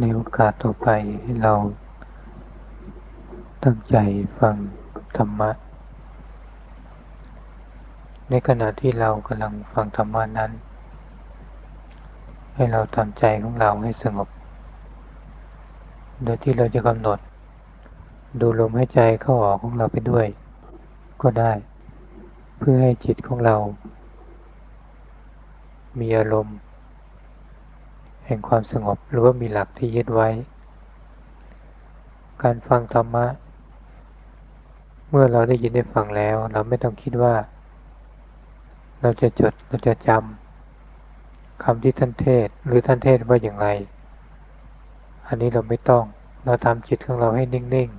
ในโอกาสต่อไปให้เรา ตั้งใจฟังธรรมะ ในขณะที่เรากำลังฟังธรรมะนั้น ให้เราทำใจของเราให้สงบ โดยที่เราจะกำหนด ดูลมหายใจเข้าออกของเราไปด้วย ก็ได้ เพื่อให้จิตของเรา มีอารมณ์ แห่งความสงบหรือว่ามีหลักที่ยึดไว้ การฟังธรรมะ เมื่อเราได้ยินได้ฟังแล้ว เราไม่ต้องคิดว่า เราจะจดเราจะจำคำที่ท่านเทศหรือท่านเทศว่าอย่างไร อันนี้เราไม่ต้องเราทำจิตของเราให้นิ่ง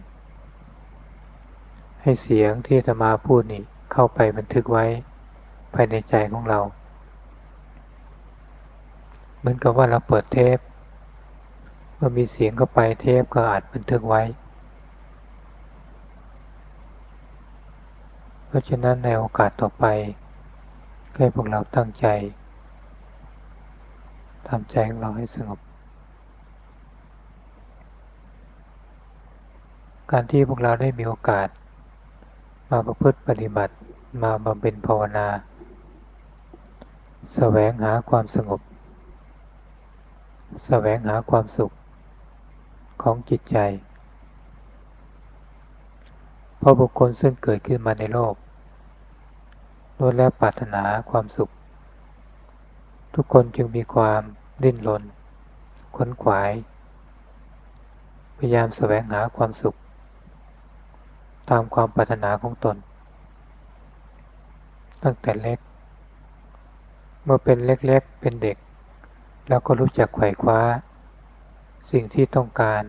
ๆ ให้เสียงที่จะมาพูดนี่เข้าไปบันทึกไว้ภายในใจของเรา เหมือนกับว่าเราเปิดเทปเมื่อมีเสียงเข้าไปเทปก็อาจบันทึกไว้ เพราะฉะนั้นในโอกาสต่อไปให้พวกเราตั้งใจทำใจของเราให้สงบ การที่พวกเราได้มีโอกาส มาประพฤติปฏิบัติมาบำเพ็ญภาวนา แสวงหาความสงบ แสวงหาความสุขของจิตใจ เพราะบุคคลซึ่งเกิดขึ้นมาในโลกล้วนแล้วปรารถนาความสุข ทุกคนจึงมีความดิ้นรนขนขวาย พยายามแสวงหาความสุข ตามความปรารถนาของตน ตั้งแต่เล็ก เมื่อเป็นเล็กๆ เป็นเด็ก แล้วก็รู้จักไขว่คว้า สิ่งที่ต้องการ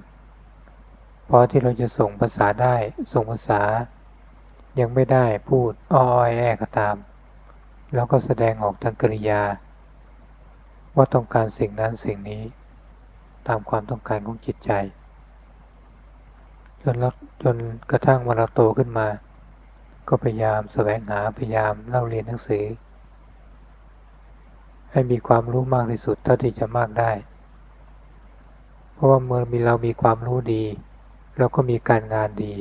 พอที่เราจะส่งภาษาได้ ส่งภาษา ยังไม่ได้พูดอ้อยแอก็ตาม แล้วก็แสดงออกทางกริยา ว่าต้องการสิ่งนั้นสิ่งนี้ ตามความต้องการของจิตใจ จนเราจนกระทั่งเมื่อเราโตขึ้นมา ก็พยายามแสวงหาพยายามเล่าเรียนหนังสือ ให้มีความรู้มากที่สุดเท่าที่จะมากได้ เพราะว่าเมื่อมีเรามีความรู้ดีเราก็มีการงานดี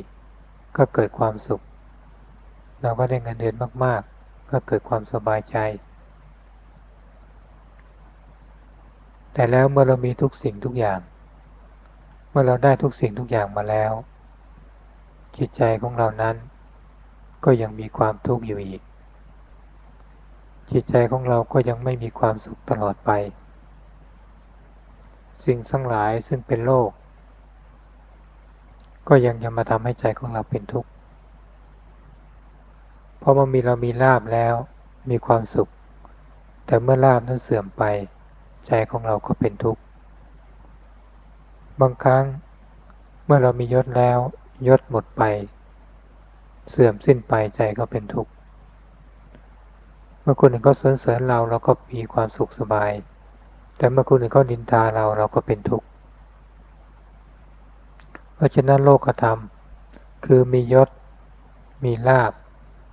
ก็เกิดความสุข เราก็ได้เงินเดือนมาก ๆ ก็เกิดความสบายใจ แต่แล้วเมื่อเรามีทุกสิ่งทุกอย่าง เมื่อเราได้ทุกสิ่งทุกอย่างมาแล้ว จิตใจของเรานั้น ก็ยังมีความทุกข์อยู่อีก จิตใจของเราก็ยังไม่มีความสุขตลอดไป สิ่งทั้งหลายซึ่งเป็นโลก ก็ยังจะมาทำให้ใจของเราเป็นทุกข์เพราะมันมีเรามีลาบแล้วมีความสุข แต่เมื่อลาบนั้นเสื่อมไปใจของเราก็เป็นทุกข์ บางครั้งเมื่อเรามียศแล้วยศหมดไป เสื่อมสิ้นไปใจก็เป็นทุกข์ เมื่อคนอื่นเขาสรรเสริญเราเราก็มีความสุขสบาย แต่เมื่อคนอื่นเขาดินทาเราเราก็เป็นทุกข์ เพราะฉะนั้นโลกธรรม คือมียศ มีลาบ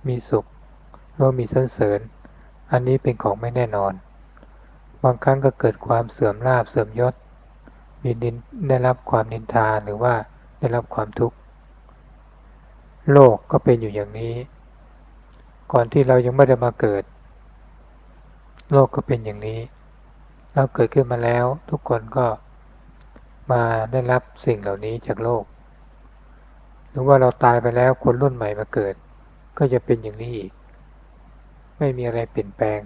มีสุขแล้วมีสรรเสริญ อันนี้เป็นของไม่แน่นอน บางครั้งก็เกิดความเสื่อมลาบเสื่อมยศ มีดินได้รับความนินทาหรือว่าได้รับความทุกข์ โลกก็เป็นอยู่อย่างนี้ ก่อนที่เรายังไม่ได้มาเกิด โลกก็เป็นอย่างนี้เราเกิดขึ้นมาแล้วทุกคนก็มาได้รับสิ่งเหล่านี้จากโลก หรือว่าเราตายไปแล้วคนรุ่นใหม่มาเกิด ก็จะเป็นอย่างนี้อีก ไม่มีอะไรเปลี่ยนแปลง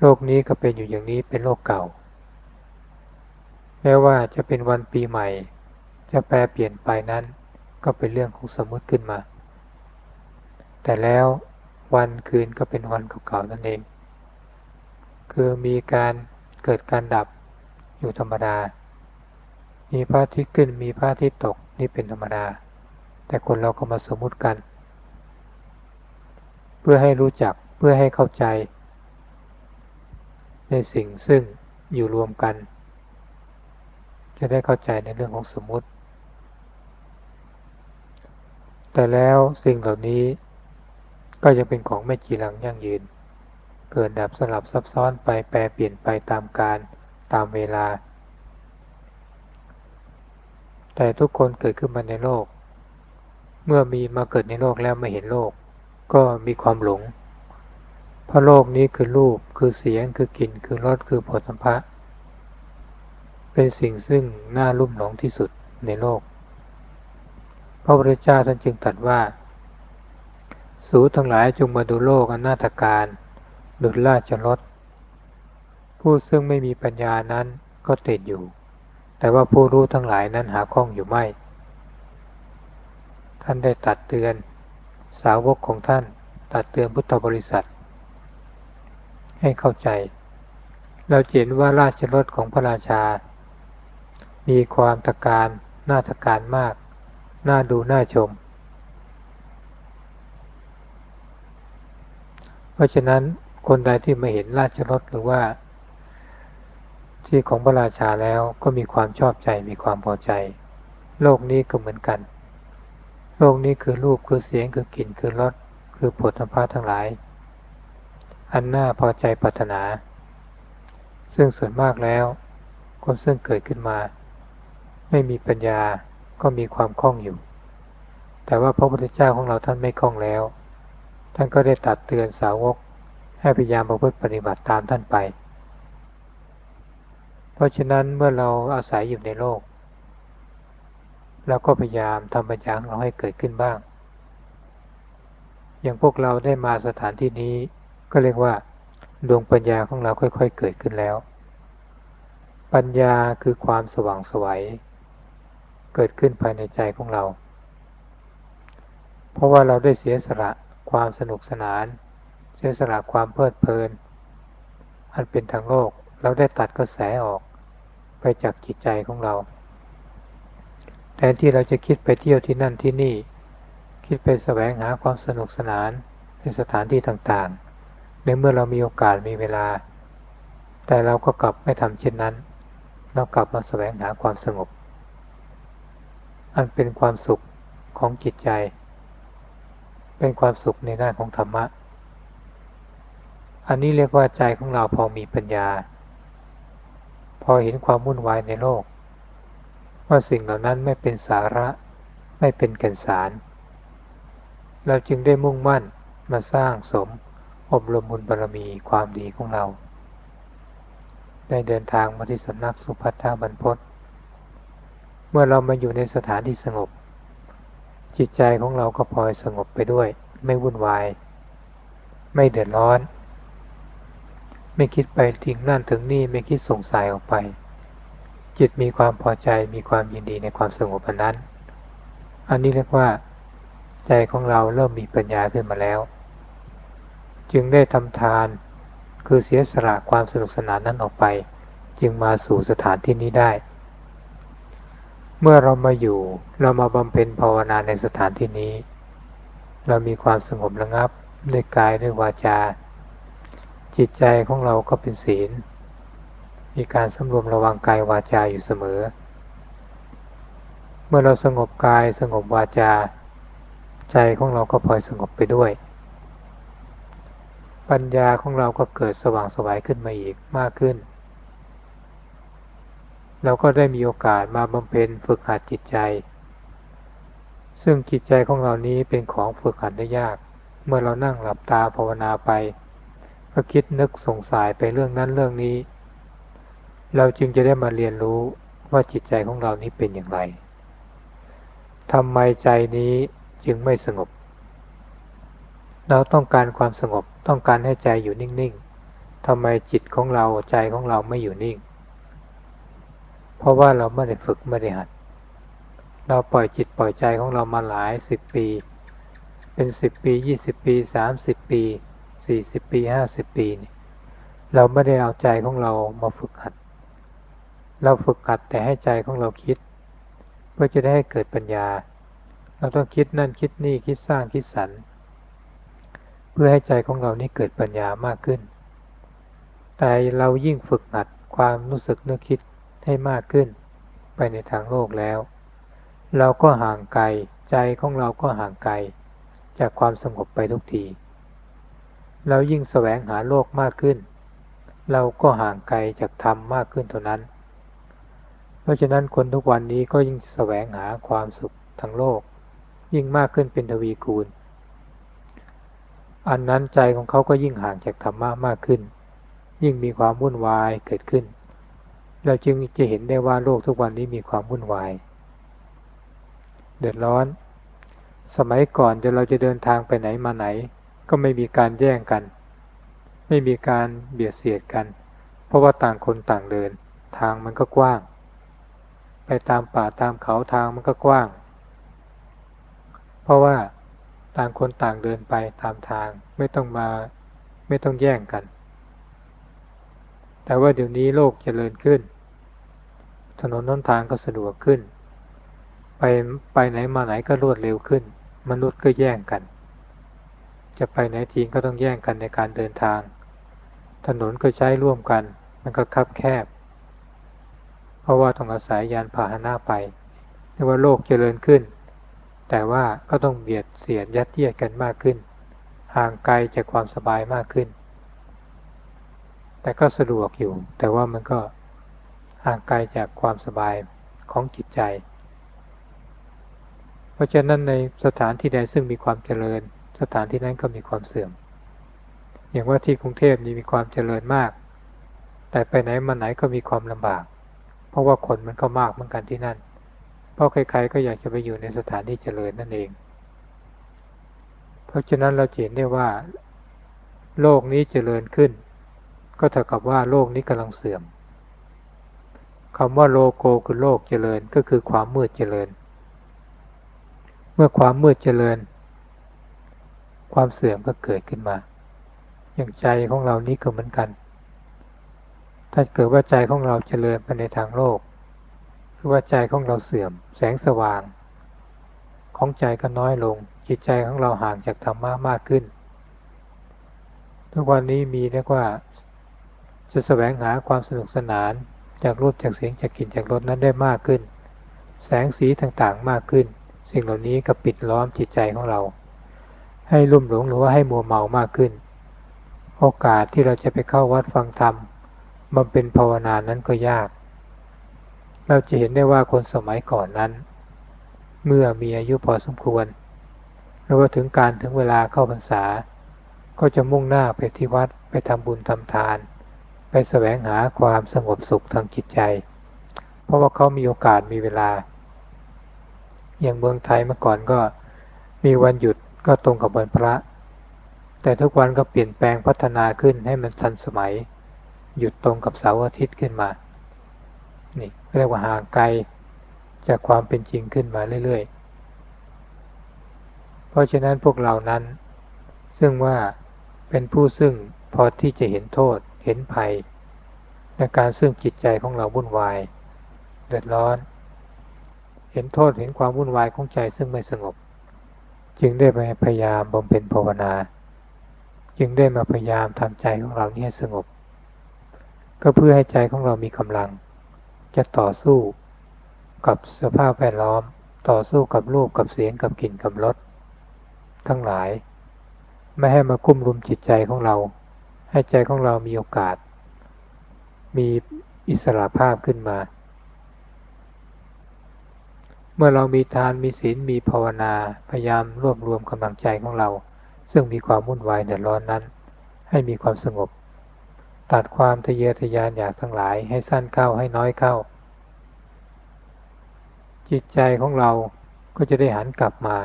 โลกนี้ก็เป็นอยู่อย่างนี้เป็นโลกเก่า แม้ว่าจะเป็นวันปีใหม่ จะแปลเปลี่ยนไปนั้น ก็เป็นเรื่องของสมมติขึ้นมา แต่แล้ววันคืนก็เป็นวันเก่าๆนั่นเอง คือมีการเกิดการดับอยู่ธรรมดา มีพระอาทิตย์ขึ้นมีพระอาทิตย์ตกนี่เป็นธรรมดา แต่คนเราก็มาสมมุติกัน เพื่อให้รู้จักเพื่อให้เข้าใจ ในสิ่งซึ่งอยู่รวมกัน จะได้เข้าใจในเรื่องของสมมุติ แต่แล้วสิ่งเหล่านี้ก็จะเป็นของไม่จีรังยั่งยืน เกิดดับสลับซับซ้อนไปแปรเปลี่ยนไปตามการตามเวลา แต่ทุกคนเกิดขึ้นมาในโลก เมื่อมีมาเกิดในโลกแล้วไม่เห็นโลก ก็มีความหลง เพราะโลกนี้คือรูปคือเสียงคือกลิ่นคือรสคือผลสัมผัสเป็นสิ่งซึ่งน่าลุ่มหลงที่สุดในโลก พระพุทธเจ้าท่านจึงตรัสว่า สูทั้งหลายจงมาดูโลกอนาถการ ดุจราชรถผู้ซึ่งไม่มีปัญญานั้นก็ติดอยู่ แต่ว่าผู้รู้ทั้งหลายนั้นหาข้องอยู่ไม่ ท่านได้ตัดเตือนสาวกของท่านตัดเตือนพุทธบริษัท ให้เข้าใจ เราเห็นว่าราชรถของพระราชา มีความตะการน่าตะการมาก น่าดูน่าชม เพราะฉะนั้น คนใดที่มาเห็นราชรถหรือว่า ที่ของพระราชาแล้วก็มีความชอบใจมีความพอใจ โลกนี้ก็เหมือนกัน โลกนี้คือรูปคือเสียงคือกลิ่นคือรสคือผลธรรมะทั้งหลาย อันน่าพอใจปรารถนา ซึ่งส่วนมากแล้ว คนซึ่งเกิดขึ้นมา ไม่มีปัญญาก็มีความคล่องอยู่ แต่ว่าพระพุทธเจ้าของเราท่านไม่คล่องแล้ว ท่านก็ได้ตัดเตือนสาวก ให้พยายามประพฤติปฏิบัติตามท่านไป เพราะฉะนั้นเมื่อเราอาศัยอยู่ในโลกเราก็พยายามทำปัญญาของเราให้เกิดขึ้นบ้าง อย่างพวกเราได้มาสถานที่นี้ก็เรียกว่า ดวงปัญญาของเราค่อย ๆ เกิดขึ้นแล้ว ปัญญาคือความสว่างสวัยเกิดขึ้นภายในใจของเรา เพราะว่าเราได้เสียสละความสนุกสนาน สียสละความเพลิดเพลิน อันเป็นทางโลก เราได้ตัดกระแสออกไปจากจิตใจของเรา แทนที่เราจะคิดไปเที่ยวที่นั่นที่นี่ คิดไปแสวงหาความสนุกสนานในสถานที่ต่างๆ ในเมื่อเรามีโอกาสมีเวลา แต่เราก็กลับไม่ทำเช่นนั้น เรากลับมาแสวงหาความสงบ อันเป็นความสุขของจิตใจ เป็นความสุขในด้านของธรรมะ อันนี้เรียกว่าใจของเราพอมีปัญญา พอเห็นความวุ่นวายในโลก ว่าสิ่งเหล่านั้นไม่เป็นสาระไม่เป็นแก่นสาร เราจึงได้มุ่งมั่นมาสร้างสมอบรมบุญบารมีความดีของเรา ได้เดินทางมาที่สำนักสุภัทธาบรรพศเมื่อเรามาอยู่ในสถานที่สงบ จิตใจของเราก็พลอยสงบไปด้วย ไม่วุ่นวาย ไม่เดือดร้อน ไม่คิดไปถึงนั่นถึงนี่ไม่คิดสงสัยออกไป จิตมีความพอใจมีความยินดีในความสงบนั้น อันนี้เรียกว่า ใจของเราเริ่มมีปัญญาขึ้นมาแล้ว จึงได้ทำทานคือเสียสละความสนุกสนานนั้นออกไป จึงมาสู่สถานที่นี้ได้ เมื่อเรามาอยู่เรามาบำเพ็ญภาวนาในสถานที่นี้ เรามีความสงบระงับด้วยกายด้วยวาจา จิตใจของเราก็เป็นศีล มีการสำรวมระวังกายวาจาอยู่เสมอ เมื่อเราสงบกายสงบวาจา ใจของเราก็พลอยสงบไปด้วย ปัญญาของเราก็เกิดสว่างสวายขึ้นมาอีกมากขึ้น เราก็ได้มีโอกาสมาบำเพ็ญฝึกหัดจิตใจ ซึ่งจิตใจของเรานี้เป็นของฝึกหัดได้ยาก เมื่อเรานั่งหลับตาภาวนาไป ก็คิดนึกสงสัยไปเรื่องนั้นเรื่องนี้ เราจึงจะได้มาเรียนรู้ว่าจิตใจของเรานี้เป็นอย่างไรทำไมใจนี้จึงไม่สงบ เราต้องการความสงบต้องการให้ใจอยู่นิ่งๆทำไมจิตของเราใจของเราไม่อยู่นิ่ง เพราะว่าเราไม่ได้ฝึกไม่ได้หัด เราปล่อยจิตปล่อยใจของเรามาหลายสิบปี เป็นสิบปียี่สิบปีสามสิบปี สี่สิบปีห้าสิบปีเนี่ยเราไม่ได้เอาใจของเรามาฝึกหัด เราฝึกหัดแต่ให้ใจของเราคิด เพื่อจะได้ให้เกิดปัญญา เราต้องคิดนั่นคิดนี่คิดสร้างคิดสรรเพื่อให้ใจของเรานี่เกิดปัญญามากขึ้น แต่เรายิ่งฝึกหัดความรู้สึกนึกคิดให้มากขึ้น ไปในทางโลกแล้ว เราก็ห่างไกลใจของเราก็ห่างไกลจากความสงบไปทุกที เรายิ่งแสวงหาโลกมากขึ้น เราก็ห่างไกลจากธรรมมากขึ้นเท่านั้น เพราะฉะนั้นคนทุกวันนี้ก็ยิ่งแสวงหาความสุขทั้งโลก ยิ่งมากขึ้นเป็นทวีคูณ อันนั้นใจของเขาก็ยิ่งห่างจากธรรมะมากขึ้น ยิ่งมีความวุ่นวายเกิดขึ้น เราจึงจะเห็นได้ว่าโลกทุกวันนี้มีความวุ่นวาย เดือดร้อน สมัยก่อนเดี๋ยวเราจะเดินทางไปไหนมาไหน ก็ไม่มีการแย่งกัน ไม่มีการเบียดเสียดกัน เพราะว่าต่างคนต่างเดิน ทางมันก็กว้าง ไปตามป่าตามเขาทางมันก็กว้าง เพราะว่าต่างคนต่างเดินไปตามทางไม่ต้องมาไม่ต้องแย่งกัน แต่ว่าเดี๋ยวนี้โลกเจริญขึ้น ถนนน้นทางก็สะดวกขึ้น ไปไปไหนมาไหนก็รวดเร็วขึ้น มนุษย์ก็แย่งกัน จะไปไหนทีก็ต้องแย่งกันในการเดินทาง ถนนก็ใช้ร่วมกัน มันก็คับแคบ เพราะว่าต้องอาศัยยานพาหนะไปเรียกว่าโลกเจริญขึ้น แต่ว่าก็ต้องเบียดเสียดยัดเยียดกันมากขึ้น ห่างไกลจากความสบายมากขึ้น แต่ก็สะดวกอยู่ แต่ว่ามันก็ห่างไกลจากความสบายของจิตใจ เพราะฉะนั้นในสถานที่ใดซึ่งมีความเจริญ สถานที่นั้นก็มีความเสื่อม อย่างว่าที่กรุงเทพนี่มีความเจริญมาก แต่ไปไหนมาไหนก็มีความลำบาก เพราะว่าคนมันก็มากเหมือนกันที่นั่น เพราะใครๆก็อยากจะไปอยู่ในสถานที่เจริญนั่นเอง เพราะฉะนั้นเราเห็นได้ว่า โลกนี้เจริญขึ้น ก็เท่ากับว่าโลกนี้กำลังเสื่อมคำว่าโลโกคือโลกเจริญก็คือความมืดเจริญ เมื่อความมืดเจริญ ความเสื่อมก็เกิดขึ้นมา อย่างใจของเรานี้ก็เหมือนกัน ถ้าเกิดว่าใจของเราเจริญไปในทางโลก คือว่าใจของเราเสื่อม แสงสว่าง ของใจก็น้อยลง จิตใจของเราห่างจากธรรมะมากขึ้น ทุกวันนี้มีเรียกว่า จะแสวงหาความสนุกสนานจากรูปจากเสียงจากกลิ่นจากรสนั้นได้มากขึ้น แสงสีต่างๆมากขึ้น สิ่งเหล่านี้ก็ปิดล้อมจิตใจของเรา ให้ลุ่มหลงหรือว่าให้มัวเมามากขึ้น โอกาสที่เราจะไปเข้าวัดฟังธรรมบำเพ็ญภาวนานั้นก็ยาก เราจะเห็นได้ว่าคนสมัยก่อนนั้น เมื่อมีอายุพอสมควรหรือว่าถึงการถึงเวลาเข้าพรรษา ก็จะมุ่งหน้าไปที่วัดไปทำบุญทำทาน ไปแสวงหาความสงบสุขทางจิตใจ เพราะว่าเขามีโอกาสมีเวลา อย่างเมืองไทยเมื่อก่อนก็มีวันหยุด ก็ตรงกับวันพระ แต่ทุกวันก็เปลี่ยนแปลงพัฒนาขึ้นให้มันทันสมัย หยุดตรงกับเสาร์อาทิตย์ขึ้นมา นี่เรียกว่าห่างไกลจากความเป็นจริงขึ้นมาเรื่อยๆ เพราะฉะนั้นพวกเรานั้น ซึ่งว่าเป็นผู้ซึ่งพอที่จะเห็นโทษเห็นภัย ในการซึ่งจิตใจของเราวุ่นวาย เดือดร้อน เห็นโทษเห็นความวุ่นวายของใจซึ่งไม่สงบ จึงได้ไปพยายามบำเพ็ญภาวนา จึงได้มาพยายามทำใจของเราเนี่ยสงบ ก็เพื่อให้ใจของเรามีกำลัง จะต่อสู้กับสภาพแวดล้อม ต่อสู้กับรูปกับเสียงกับกลิ่นกับรสทั้งหลาย ไม่ให้มาคุ้มรุมจิตใจของเรา ให้ใจของเรามีโอกาส มีอิสระภาพขึ้นมา เมื่อเรามีทานมีศีลมีภาวนาพยายามรวบรวมกำลังใจของเรา ซึ่งมีความวุ่นวายเดือดร้อนนั้น ให้มีความสงบ ตัดความทะเยอทะยานอยากทั้งหลายให้สั้นเข้าให้น้อยเข้า จิตใจของเราก็จะได้หันกลับมา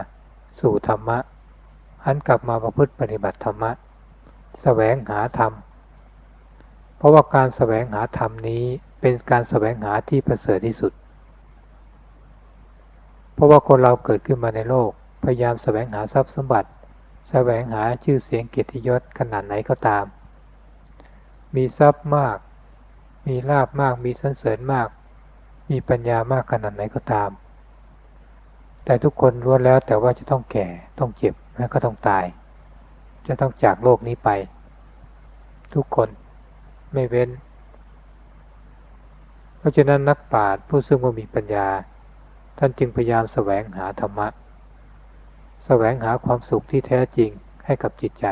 สู่ธรรมะ หันกลับมาประพฤติปฏิบัติธรรมะแสวงหาธรรม เพราะว่าการแสวงหาธรรมนี้เป็นการแสวงหาที่ประเสริฐที่สุด ราะว่าคนเราเกิดขึ้นมาในโลก พยายามแสวงหาทรัพย์สมบัติแสวงหาชื่อเสียงเกียรติยศขนาดไหนก็ตาม มีทรัพย์มาก มีลาบมาก มีสันเสริญมาก มีปัญญามากขนาดไหนก็ตาม แต่ทุกคนรู้แล้วแต่ว่าจะต้องแก่ ต้องเจ็บ และก็ต้องตาย จะต้องจากโลกนี้ไป ทุกคนไม่เว้น เพราะฉะนั้นนักปราชญ์ผู้ซึ่งมีปัญญา ท่านจึงพยายามแสวงหาธรรมะแสวงหาความสุขที่แท้จริงให้กับจิตใจ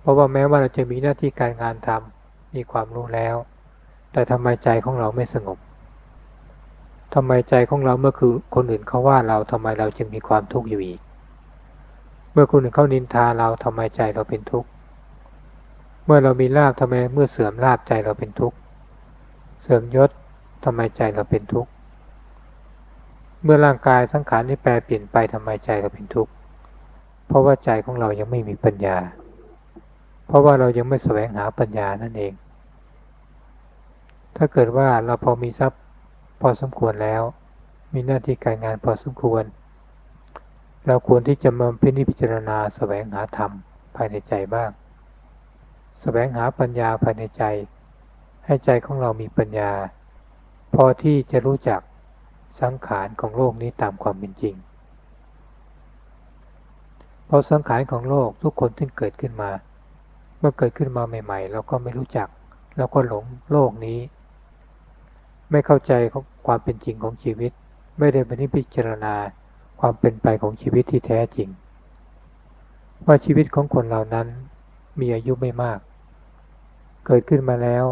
เพราะว่าแม้ว่าเราจะมีหน้าที่การงานทำมีความรู้แล้ว แต่ทำไมใจของเราไม่สงบทำไมใจของเราเมื่อคือคนอื่นเขาว่าเราทำไมเราจึงมีความทุกข์อยู่อีก เมื่อคนอื่นเขานินทาเราทำไมใจเราเป็นทุกข์ เมื่อเรามีลาบทำไมเมื่อเสื่อมลาบใจเราเป็นทุกข์ เสื่อมยศทำไมใจเราเป็นทุกข์ เมื่อร่างกายสังขารนี้แปรเปลี่ยนไปทำไมใจเราเป็นทุกข์ เพราะว่าใจของเรายังไม่มีปัญญา เพราะว่าเรายังไม่แสวงหาปัญญานั่นเอง ถ้าเกิดว่าเราพอมีทรัพย์พอสมควรแล้ว มีหน้าที่การงานพอสมควร เราควรที่จะมาพิจิจารณาแสวงหาธรรมภายในใจบ้าง แสวงหาปัญญาภายในใจ ให้ใจของเรามีปัญญา พอที่จะรู้จัก สังขารของโลกนี้ตามความเป็นจริง เพราะสังขารของโลกทุกคนที่เกิดขึ้นมา เมื่อเกิดขึ้นมาใหม่ ๆ เราก็ไม่รู้จัก เราก็หลงโลกนี้ ไม่เข้าใจความเป็นจริงของชีวิต ไม่ได้ไปนิพิจารณาความเป็นไปของชีวิตที่แท้จริง ว่าชีวิตของคนเหล่านั้นมีอายุไม่มาก เกิดขึ้นมาแล้ว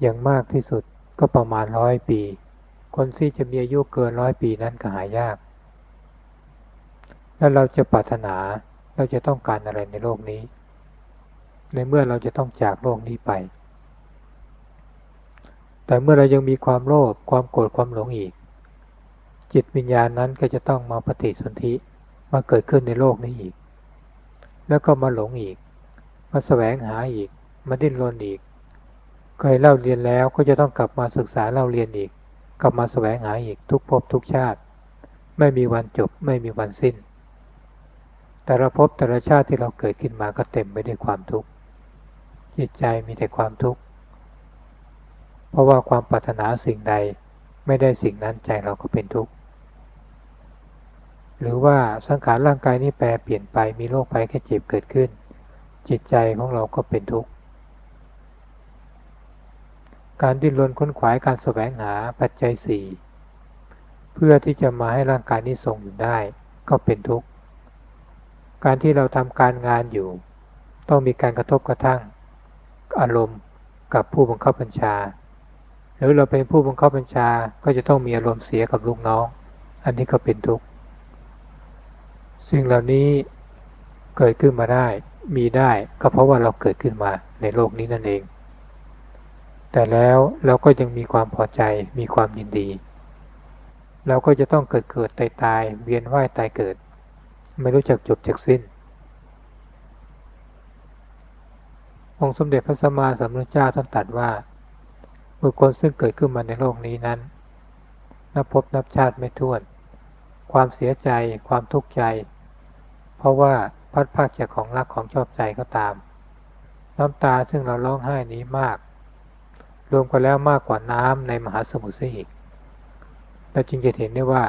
อย่างมากที่สุดก็ประมาณร้อยปี คนที่จะมีอายุเกินร้อยปีนั้นก็หายาก แล้วเราจะปรารถนาเราจะต้องการอะไรในโลกนี้ ในเมื่อเราจะต้องจากโลกนี้ไป แต่เมื่อเรายังมีความโลภความโกรธความหลงอีก จิตวิญญาณนั้นก็จะต้องมาปฏิสนธิมาเกิดขึ้นในโลกนี้อีก แล้วก็มาหลงอีก มาแสวงหาอีก มาดิ้นรนอีกเคยเล่าเรียนแล้วก็จะต้องกลับมาศึกษาเล่าเรียนอีก กลับมาแสวงหาอีกทุกภพทุกชาติ ไม่มีวันจบไม่มีวันสิ้น แต่ละภพแต่ละชาติที่เราเกิดขึ้นมาก็เต็มไปด้วยความทุกข์จิตใจมีแต่ความทุกข์เพราะว่าความปรารถนาสิ่งใดไม่ได้สิ่งนั้นใจเราก็เป็นทุกข์หรือว่าสังขารร่างกายนี้แปรเปลี่ยนไปมีโรคภัยแค่เจ็บเกิดขึ้น จิตใจของเราก็เป็นทุกข์ การดิ้นรนค้นขวายการแสวงหาปัจจัยสี่เพื่อที่จะมาให้ร่างกายนี้ทรงอยู่ได้ ก็เป็นทุกข์ การที่เราทำการงานอยู่ ต้องมีการกระทบกระทั่ง อารมณ์กับผู้บังคับบัญชา หรือเราเป็นผู้บังคับบัญชาก็จะต้องมีอารมณ์เสียกับลูกน้อง อันนี้ก็เป็นทุกข์ สิ่งเหล่านี้เกิดขึ้นมาได้ มีได้ก็เพราะว่าเราเกิดขึ้นมาในโลกนี้นั่นเอง แต่แล้วเราก็ยังมีความพอใจมีความยินดี เราก็จะต้องเกิดเกิดตายตายเวียนว่ายตายเกิด ไม่รู้จักจบจากสิ้น องค์สมเด็จพระสัมมาสัมพุทธเจ้าท่านตรัสว่าบุคคลซึ่งเกิดขึ้นมาในโลกนี้นั้น นับพบนับชาติไม่ท้วน ความเสียใจ ความทุกข์ใจ เพราะว่าพัดภาคจากของรักของชอบใจก็ตาม น้ำตาซึ่งเราร้องไห้นี้มาก รวมกันแล้วมากกว่าน้ำในมหาสมุทรอีกเราจึงจะเห็นได้ว่า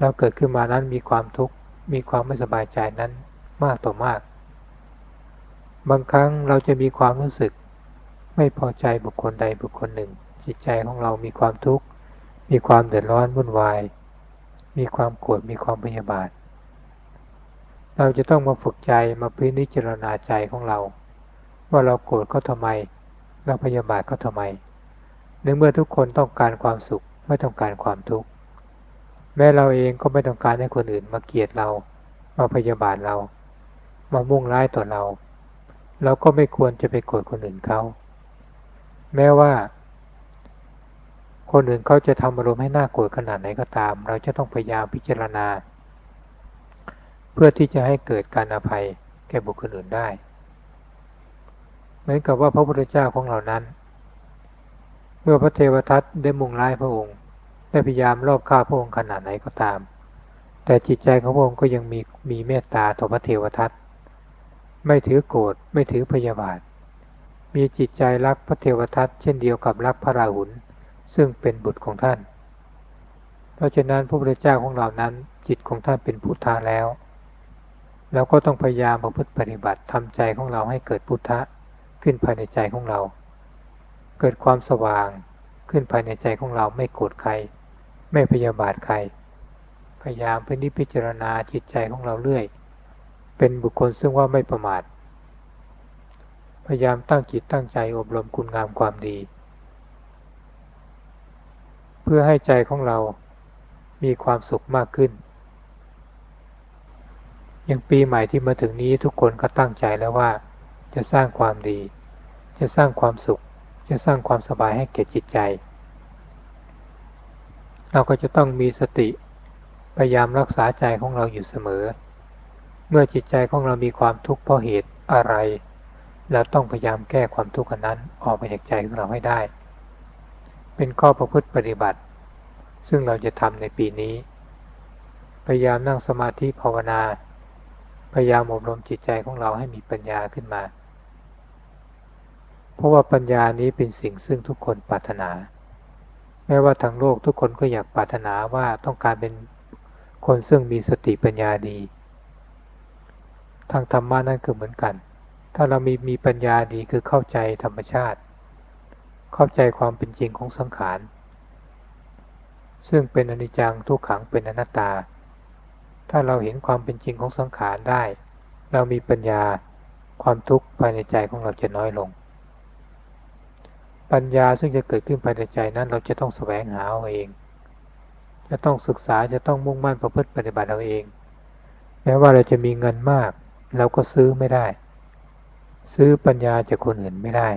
เราเกิดขึ้นมานั้นมีความทุกข์มีความไม่สบายใจนั้นมากต่อมาก บางครั้งเราจะมีความรู้สึก ไม่พอใจบุคคลใดบุคคลหนึ่ง จิตใจของเรามีความทุกข์มีความเดือดร้อนวุ่นวาย มีความโกรธมีความพยาบาท เราจะต้องมาฝึกใจมาพิจารณาใจของเรา ว่าเราโกรธเขาทำไม เราพยาบาทเขาทำไมในเมื่อทุกคนต้องการความสุขไม่ต้องการความทุกข์แม้เราเองก็ไม่ต้องการให้คนอื่นมาเกลียดเรามาพยาบาทเรา มามุ่งร้ายต่อเรา เราก็ไม่ควรจะไปโกรธคนอื่นเขาแม้ว่า คนอื่นเขาจะทำอารมณ์ให้น่าโกรธขนาดไหนก็ตาม เราจะต้องพยายามพิจารณา เพื่อที่จะให้เกิดการอภัยแก่บุคคลอื่นได้ เหมือนกับว่าพระพุทธเจ้าของเรานั้น เมื่อพระเทวทัตได้มุ่งร้ายพระองค์ ได้พยายามรอบฆ่าพระองค์ขนาดไหนก็ตาม แต่จิตใจของพระองค์ก็ยังมีมีเมตตาต่อพระเทวทัตไม่ถือโกรธไม่ถือพยาบาท มีจิตใจรักพระเทวทัตเช่นเดียวกับรักพระราหุลซึ่งเป็นบุตรของท่าน เพราะฉะนั้นพระพุทธเจ้าของเรานั้น จิตของท่านเป็นพุทธะแล้วเราก็ต้องพยายามประพฤติปฏิบัติทำใจของเราให้เกิดพุทธะ ขึ้นภายในใจของเรา เกิดความสว่างขึ้นภายในใจของเราไม่โกรธใคร ไม่พยาบาทใคร พยายามพิพิจารณาจิตใจของเราเรื่อย เป็นบุคคลซึ่งว่าไม่ประมาท พยายามตั้งจิตตั้งใจอบรมคุณงามความดี เพื่อให้ใจของเรามีความสุขมากขึ้นอย่างปีใหม่ที่มาถึงนี้ทุกคนก็ตั้งใจแล้วว่า จะสร้างความดี จะสร้างความสุข จะสร้างความสบายให้แก่จิตใจ เราก็จะต้องมีสติพยายามรักษาใจของเราอยู่เสมอ เมื่อจิตใจของเรามีความทุกข์เพราะเหตุอะไรเราต้องพยายามแก้ความทุกข์นั้นออกไปจากใจของเราให้ได้ เป็นข้อประพฤติปฏิบัติ ซึ่งเราจะทำในปีนี้ พยายามนั่งสมาธิภาวนา พยายามอบรมจิตใจของเราให้มีปัญญาขึ้นมา เพราะว่าปัญญานี้เป็นสิ่งซึ่งทุกคนปรารถนา แม้ว่าทางโลกทุกคนก็อยากปรารถนาว่าต้องการเป็นคนซึ่งมีสติปัญญาดี ทางธรรมะนั่นคือเหมือนกัน ถ้าเรามีมีปัญญาดีคือเข้าใจธรรมชาติ เข้าใจความเป็นจริงของสังขาร ซึ่งเป็นอนิจจังทุกขังเป็นอนัตตา ถ้าเราเห็นความเป็นจริงของสังขารได้ เรามีปัญญาความทุกข์ภายในใจของเราจะน้อยลง ปัญญาซึ่งจะเกิดขึ้นภายในใจนั้น เราจะต้องแสวงหาเอาเอง จะต้องศึกษาจะต้องมุ่งมั่นประพฤติปฏิบัติเอาเอง แม้ว่าเราจะมีเงินมาก เราก็ซื้อไม่ได้ ซื้อปัญญาจากคนอื่นไม่ได้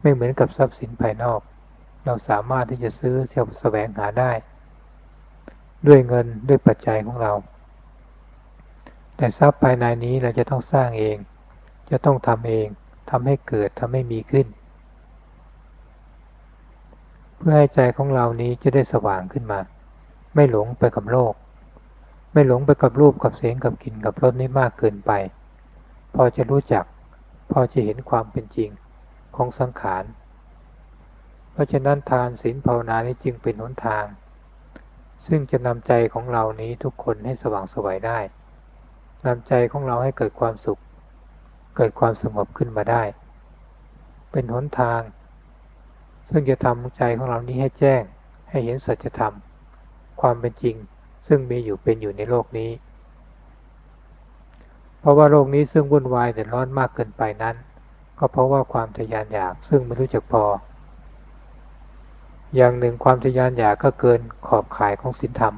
ไม่เหมือนกับทรัพย์สินภายนอก เราสามารถที่จะซื้อเที่ยวแสวงหาได้ ด้วยเงินด้วยปัจจัยของเรา แต่ทรัพย์ภายในนี้เราจะต้องสร้างเอง จะต้องทำเองทำให้เกิดทำให้มีขึ้น เพื่อให้ใจของเรานี้จะได้สว่างขึ้นมา ไม่หลงไปกับโลก ไม่หลงไปกับรูปกับเสียงกับกลิ่นกับรสนี้มากเกินไป พอจะรู้จัก พอจะเห็นความเป็นจริงของสังขาร เพราะฉะนั้นทานศีลภาวนานี้จึงเป็นหนทาง ซึ่งจะนำใจของเรานี้ทุกคนให้สว่างสวัยได้นำใจของเราให้เกิดความสุข เกิดความสงบขึ้นมาได้ เป็นหนทาง ซึ่งจะทำใจของเรานี้ให้แจ้ง ให้เห็นสัจธรรม ความเป็นจริง ซึ่งมีอยู่เป็นอยู่ในโลกนี้ เพราะว่าโลกนี้ซึ่งวุ่นวายเดือดร้อนมากเกินไปนั้น ก็เพราะว่าความทยานอยากซึ่งไม่รู้จักพอ อย่างหนึ่งความทยานอยากก็เกินขอบข่ายของศีลธรรม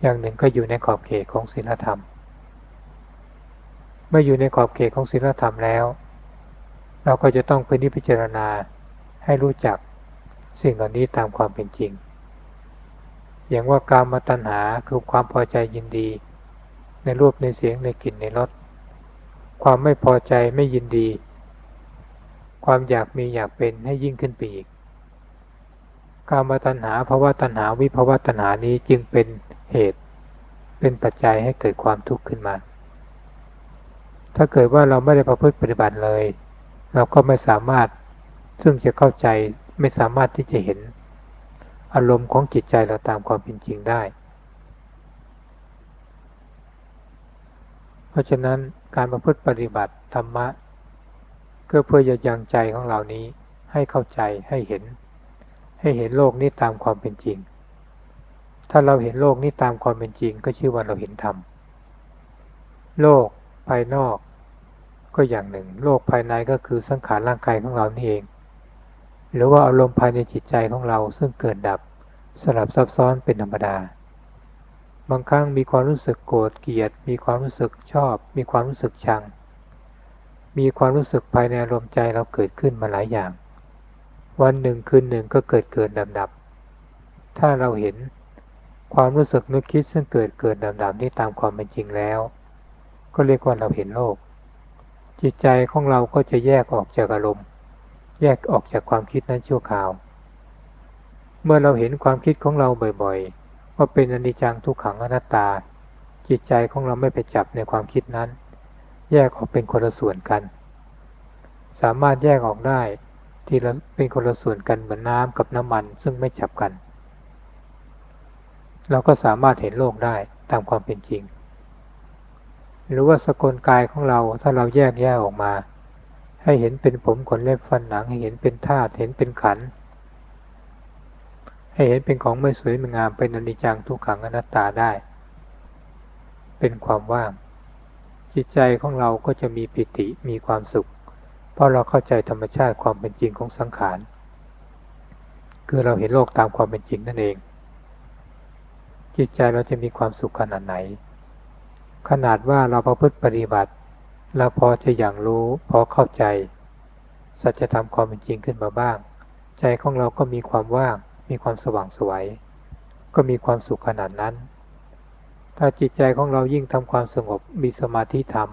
อย่างหนึ่งก็อยู่ในขอบเขตของศีลธรรม เมื่ออยู่ในขอบเขตของศีลธรรมแล้ว เราก็จะต้องพิพิจารณา ให้รู้จักสิ่งเหล่านี้ตามความเป็นจริง อย่างว่าการมาตัณหาคือความพอใจยินดี ในรูปในเสียงในกลิ่นในรสความไม่พอใจไม่ยินดี ความอยากมีอยากเป็นให้ยิ่งขึ้นไปอีกกามาตัณหาภาวะตัณหาวิภาวะตัณหานี้จึงเป็นเหตุ เป็นปัจจัยให้เกิดความทุกข์ขึ้นมา ถ้าเกิดว่าเราไม่ได้ประพฤติปฏิบัติเลย เราก็ไม่สามารถ ซึ่งจะเข้าใจไม่สามารถที่จะเห็นอารมณ์ของจิตใจเราตามความเป็นจริงได้ เพราะฉะนั้นการประพฤติปฏิบัติธรรมะก็เพื่อจะยังใจของเรานี้ให้เข้าใจให้เห็น ให้เห็นโลกนี้ตามความเป็นจริง ถ้าเราเห็นโลกนี้ตามความเป็นจริง ก็ชื่อว่าเราเห็นธรรม โลกภายนอก ก็อย่างหนึ่ง โลกภายในก็คือสังขารร่างกายของเรานี่เอง หรือว่าอารมณ์ภายในจิตใจของเราซึ่งเกิดดับสลับซับซ้อนเป็นธรรมดา บางครั้งมีความรู้สึกโกรธเกลียด มีความรู้สึกชอบ มีความรู้สึกชัง มีความรู้สึกภายในอารมณ์ใจเราเกิดขึ้นมาหลายอย่าง วันหนึ่งคืนหนึ่งก็เกิดเกิดดับดับ ถ้าเราเห็นความรู้สึกนึกคิดซึ่งเกิดเกิดดับดับนี้ตามความเป็นจริงแล้ว ก็เรียกว่าเราเห็นโลก จิตใจของเราก็จะแยกออกจากอารมณ์ แยกออกจากความคิดนั้นชั่วคราว เมื่อเราเห็นความคิดของเราบ่อยๆ ว่าเป็นอนิจจังทุกขังอนัตตา จิตใจของเราไม่ไปจับในความคิดนั้น แยกออกเป็นคนละส่วนกัน สามารถแยกออกได้ที่เป็นคนละส่วนกันเหมือนน้ำกับน้ำมันซึ่งไม่จับกัน เราก็สามารถเห็นโลกได้ตามความเป็นจริง หรือว่าสกลกายของเราถ้าเราแยกแยกออกมา ให้เห็นเป็นผมขนเล็บฟันหนัง ให้เห็นเป็นธาตุเห็นเป็นขัน ให้เห็นเป็นของไม่สวยไม่งามเป็นอนิจจังทุกขังอนัตตาได้ เป็นความว่าง จิตใจของเราก็จะมีปิติมีความสุข เพราะเราเข้าใจธรรมชาติความเป็นจริงของสังขาร คือเราเห็นโลกตามความเป็นจริงนั่นเอง จิตใจเราจะมีความสุขขนาดไหน ขนาดว่าเราประพฤติปฏิบัติ เราพอจะอย่างรู้พอเข้าใจ สัจธรรมความเป็นจริงขึ้นมาบ้าง ใจของเราก็มีความว่าง มีความสว่างสวย ก็มีความสุขขนาดนั้น ถ้าจิตใจของเรายิ่งทำความสงบมีสมาธิธรรม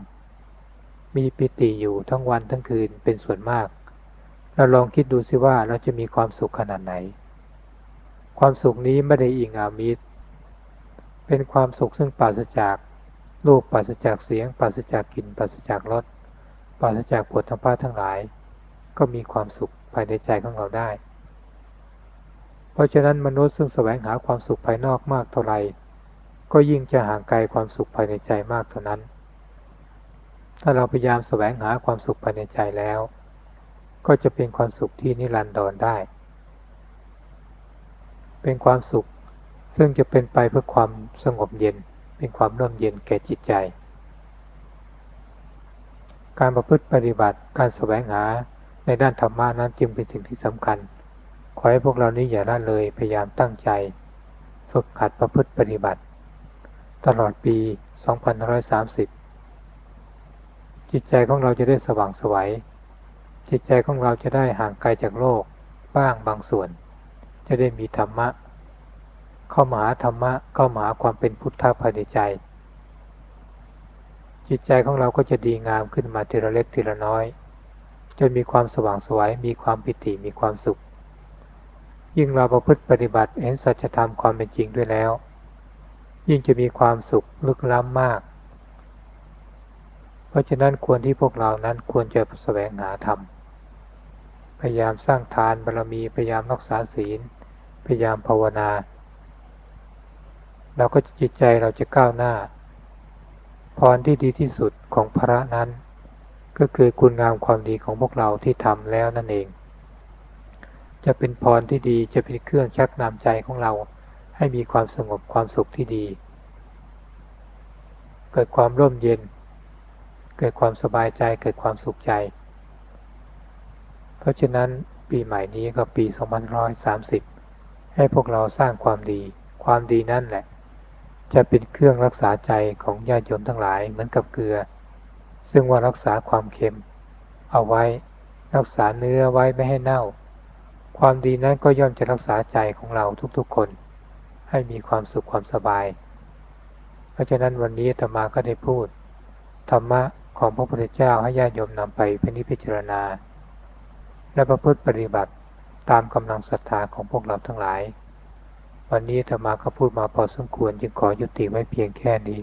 มีปิติอยู่ทั้งวันทั้งคืนเป็นส่วนมาก เราลองคิดดูสิว่าเราจะมีความสุขขนาดไหน ความสุขนี้ไม่ได้อิงอามิตรเป็นความสุขซึ่งปราศจาก รูปปราศจากเสียงปราศจากกลิ่นปราศจากรสปราศจากผลธรรมะทั้งหลาย ก็มีความสุขภายในใจของเราได้ เพราะฉะนั้นมนุษย์ซึ่งแสวงหาความสุขภายนอกมากเท่าไหร่ก็ยิ่งจะห่างไกลความสุขภายในใจมากเท่านั้น ถ้าเราพยายามแสวงหาความสุขภายในใจแล้ว ก็จะเป็นความสุขที่นิรันดรได้ เป็นความสุขซึ่งจะเป็นไปเพื่อความสงบเย็น เป็นความร่มเย็นแก่จิตใจ การประพฤติปฏิบัติการแสวงหาในด้านธรรมะนั้นจึงเป็นสิ่งที่สำคัญ ขอให้พวกเรานี้อย่าละเลยพยายามตั้งใจ ฝึกขัดประพฤติปฏิบัติ ตลอดปี 2530 จิตใจของเราจะได้สว่างสวัยจิตใจของเราจะได้ห่างไกลจากโลกบ้างบางส่วน จะได้มีธรรมะ เข้ามาหาธรรมะเข้ามาหาความเป็นพุทธะภายในใจ จิตใจของเราก็จะดีงามขึ้นมาทีละเล็กทีละน้อย จนมีความสว่างสวยมีความปิติมีความสุข ยิ่งเราประพฤติปฏิบัติเห็นสัจธรรมความเป็นจริงด้วยแล้ว ยิ่งจะมีความสุขลึกล้ำมาก เพราะฉะนั้นควรที่พวกเรานั้นควรจะแสวงหาธรรมพยายามสร้างทานบารมีพยายามรักษาศีล พยายามภาวนา เราก็จิตใจเราจะก้าวหน้า พรที่ดีที่สุดของพระนั้น ก็คือคุณงามความดีของพวกเราที่ทำแล้วนั่นเอง จะเป็นพรที่ดีจะเป็นเครื่องชักนำใจของเราให้มีความสงบความสุขที่ดี เกิดความร่มเย็น เกิดความสบายใจเกิดความสุขใจ เพราะฉะนั้นปีใหม่นี้ก็ปี 2530 ให้พวกเราสร้างความดี ความดีนั่นแหละ จะเป็นเครื่องรักษาใจของญาติโยมทั้งหลายเหมือนกับเกลือ ซึ่งว่ารักษาความเค็ม เอาไว้รักษาเนื้อไว้ไม่ให้เน่า ความดีนั้นก็ย่อมจะรักษาใจของเราทุกๆคน ให้มีความสุขความสบาย เพราะฉะนั้นวันนี้ธรรมาก็ได้พูด ธรรมะของพระพุทธเจ้าให้ญาติโยมนำไปพินิจพิจารณา และประพฤติปฏิบัติตามกำลังศรัทธาของพวกเราทั้งหลาย วันนี้ธรรมาก็พูดมาพอสมควร จึงขอยุติไว้เพียงแค่นี้